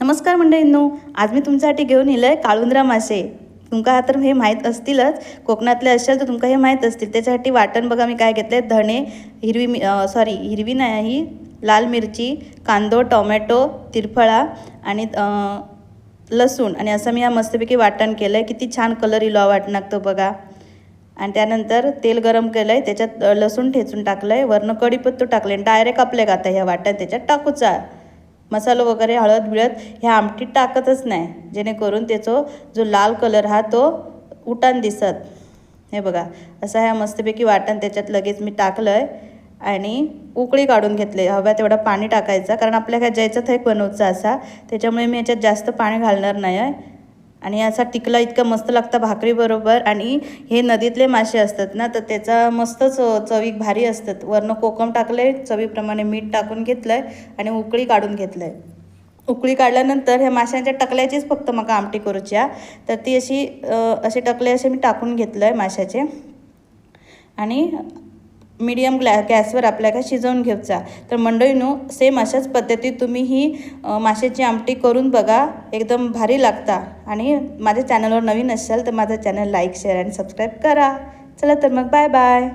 नमस्कार मंडळींनो आज मी तुमच्यासाठी घेऊन येलं आहे काळुंदरा मासे. तुमका तर हे माहीत असतीलच कोकणातले असेल तर तुमका हे माहीत असतील. त्याच्यासाठी वाटण बघा मी काय घेतलं आहे धणे हिरवी मि सॉरी हिरवी नाही लाल मिरची कांदो टोमॅटो तिरफळा आणि लसूण. आणि असं मी या मस्तपैकी वाटण केलं आहे किती छान कलर इलो वाटणाक तो बघा. आणि त्यानंतर तेल गरम केलं आहे त्याच्यात लसूण ठेचून टाकलं आहे वरनं कढीपत्तो टाकले आणि डायरेक्ट आपले आता ह्या वाटण त्याच्यात टाकूचा. मसालो वगैरे हळद बिळद ह्या आमटीत टाकतच नाही. जेणेकरून त्याचा जो लाल कलर हा तो उठान दिसत. हे बघा असं ह्या मस्तपैकी वाटण त्याच्यात लगेच मी टाकलं आहे आणि उकळी काढून घेतले. हव्या तेवढं पाणी टाकायचा कारण आपल्या काय ज्याचं थैक बनवचा असा. त्याच्यामुळे मी याच्यात जास्त पाणी घालणार नाही आहे आणि असा टिकला इतका मस्त लागतं भाकरीबरोबर आणि हे नदीतले मासे असतात ना तर त्याचा मस्तच चवीक भारी असतात. वरनं कोकम टाकले चवीप्रमाणे मीठ टाकून घेतलं आहे आणि उकळी काढून घेतलं आहे उकळी काढल्यानंतर ह्या माशांच्या टकल्याचीच फक्त मग आमटी करूच्या. तर ती अशी असे टकले असे मी टाकून घेतलं आहे माशाचे. आणि मीडियम ग्लॅ गॅसवर आपल्या काय शिजवून घ्यायचा तर मंडळीनो सेम अशाच पद्धतीत तुम्ही ही माशाची आमटी करून बघा. एकदम भारी लागता. आणि माझ्या चॅनलवर नवीन असाल तर माझं चॅनल लाईक शेअर आणि सबस्क्राईब करा. चला तर मग बाय बाय